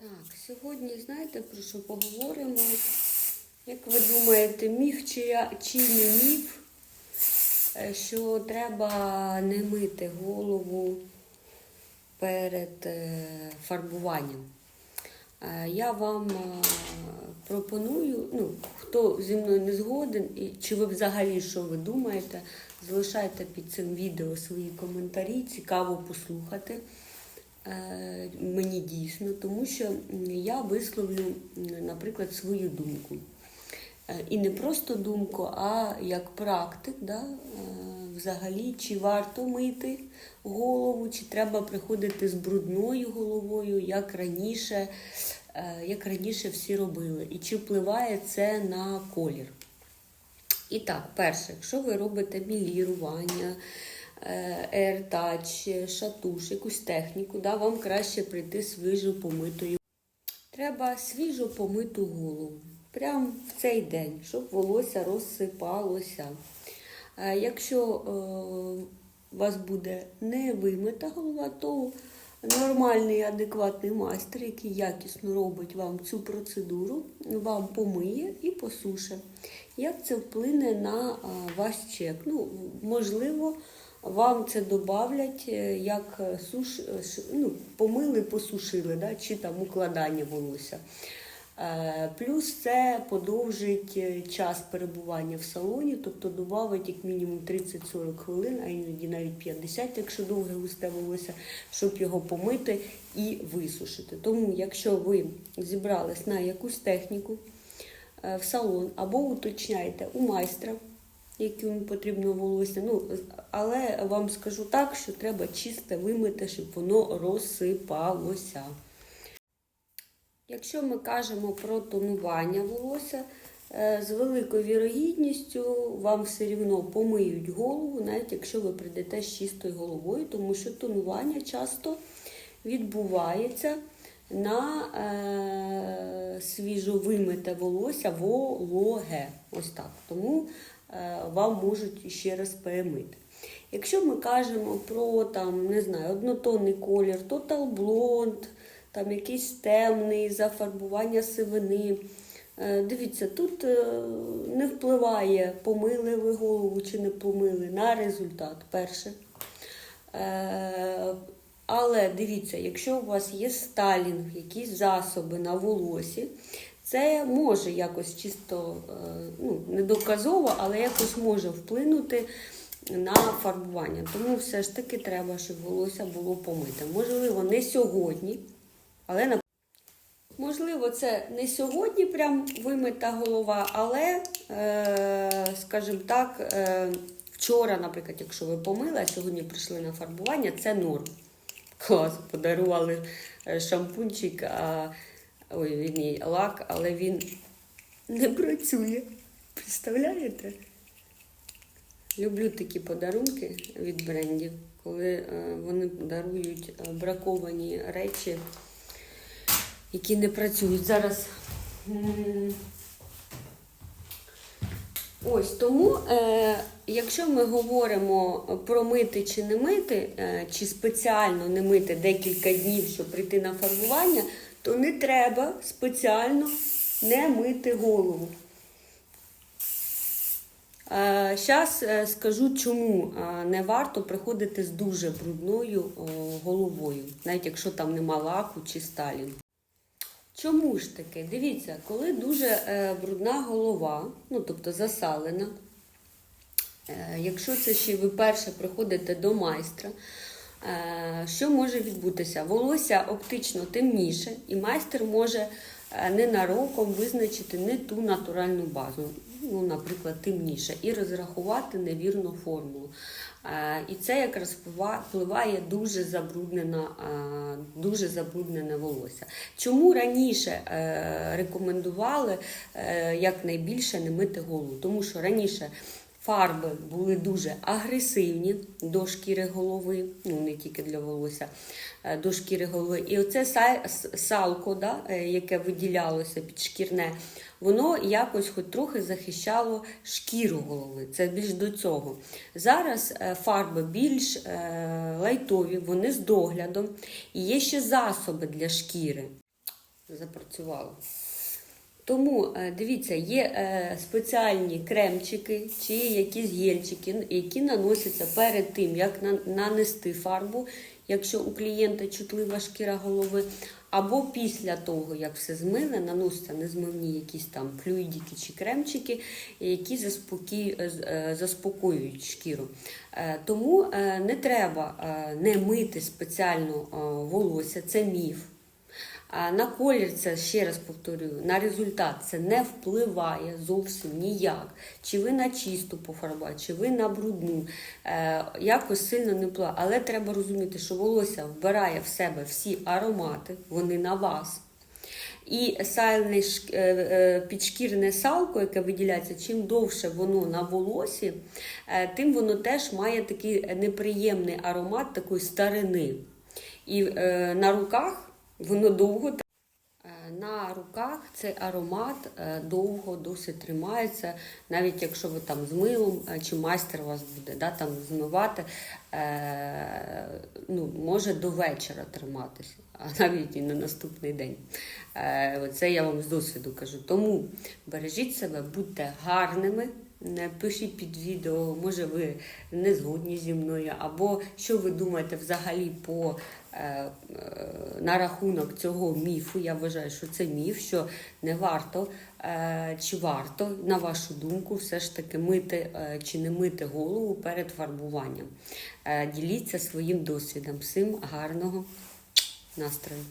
Так, сьогодні знаєте про що поговоримо? Як ви думаєте, міф чи, я- чи не міф, е, що треба не мити голову перед е, фарбуванням? Е, Я вам пропоную, ну, хто зі мною не згоден, і чи ви взагалі що ви думаєте, залишайте під цим відео свої коментарі, цікаво послухати мені дійсно, тому що я висловлю, наприклад, свою думку. Е, І не просто думку, а як практик, да, е, взагалі, чи варто мити голову, чи треба приходити з брудною головою, як раніше, е, як раніше всі робили, і чи впливає це на колір. І так, перше, якщо ви робите мілірування, е, AirTouch, шатуш, якусь техніку, да, вам краще прийти свіжо помитою. Треба свіжо помиту голову. Прямо в цей день, щоб волосся розсипалося. Е, Якщо е, у вас буде не вимита голова, то нормальний адекватний майстер, який якісно робить вам цю процедуру, вам помиє і посуше. Як це вплине на ваш чек? Ну, можливо, вам це додавлять, е, як е, суш, е, ну, помили, посушили, да, чи там укладання волосся. Плюс це подовжить час перебування в салоні, тобто додавить як мінімум 30-40 хвилин, а іноді навіть 50, якщо довге густе волосся, щоб його помити і висушити. Тому, якщо ви зібрались на якусь техніку в салон або уточняєте у майстра, яким потрібно волосся, ну, але вам скажу так, що треба чисте вимити, щоб воно розсипалося. Якщо ми кажемо про тонування волосся, е, з великою вірогідністю вам все рівно помиють голову, навіть якщо ви прийдете з чистою головою, тому що тонування часто відбувається на е, свіжо вимите волосся вологе. Ось так. Тому вам можуть ще раз перемити. Якщо ми кажемо про там, не знаю, однотонний колір, Total Blonde, там якийсь темний, зафарбування сивини. Е, Дивіться, тут е, не впливає, помили ви голову чи не помили на результат перше. Е, Але дивіться, якщо у вас є сталінг, якісь засоби на волосі, це може якось чисто, е, ну, не доказово, але якось може вплинути на фарбування. Тому все ж таки треба, щоб волосся було помите. Можливо, не сьогодні, але на Можливо, це не сьогодні прям вимита голова, але, е, скажімо так, е, вчора, наприклад, якщо ви помили, а сьогодні прийшли на фарбування, це норм. Клас, подарували шампунчик, ой, він лак, але він не працює. Представляєте? Люблю такі подарунки від брендів, коли е, вони дарують е, браковані речі які не працюють. Зараз. Ось тому, е, якщо ми говоримо про мити чи не мити, е, чи спеціально не мити декілька днів, щоб прийти на фарбування, то не треба спеціально не мити голову. Зараз скажу, чому е, не варто приходити з дуже брудною головою, навіть якщо там нема лаку чи сталін. Чому ж таки? Дивіться, коли дуже е, брудна голова, ну тобто засалена, е, якщо це ще ви перше приходите до майстра, е, що може відбутися? Волосся оптично темніше, і майстер може е, ненароком визначити не ту натуральну базу, ну, наприклад, темніше, і розрахувати невірну формулу. Е, І це якраз впливає- дуже забруднена, е, дуже забруднене волосся. Чому раніше е, рекомендували е, якнайбільше не мити голову? Тому що раніше фарби були дуже агресивні до шкіри голови, ну не тільки для волосся, е, до шкіри голови. І оце салко, да, е, яке виділялося підшкірне, воно якось хоч трохи захищало шкіру голови. Це більш до цього. Зараз е, фарби більш лайтові, вони з доглядом, і є ще засоби для шкіри. запрацювало. Тому е, дивіться, є е, спеціальні кремчики чи якісь гельчики, які наносяться перед тим, як нанести фарбу, якщо у клієнта чутлива шкіра голови, або після того, як все змили, наносяться незмивні якісь там флюїдики чи кремчики, які е, заспокоюють шкіру. Тому не треба не мити спеціально волосся, це міф. На колір це ще раз повторюю, на результат це не впливає зовсім ніяк. Чи ви на чисту пофарбуєте, чи ви на брудну, е, якось сильно не впливає. Але треба розуміти, що волосся вбирає в себе всі аромати, вони на вас. І сальне е, підшкірне салко, яке виділяється, чим довше воно на волосі, е, тим воно теж має такий неприємний аромат такої старини. І на руках воно довго Е, на руках цей аромат е, довго досить тримається, навіть якщо ви там з милом е, чи майстер вас буде да, там змивати, е, ну, може до вечора триматися, а навіть і на наступний день. Е, Це я вам з досвіду кажу. Тому бережіть себе, будьте гарними. Пишіть під відео, може ви не згодні зі мною, або що ви думаєте взагалі по е, е, на рахунок цього міфу. Я вважаю, що це міф, що не варто е, чи варто, на вашу думку, все ж таки мити е, чи не мити голову перед фарбуванням. Е, діліться своїм досвідом. Всім гарного настрою.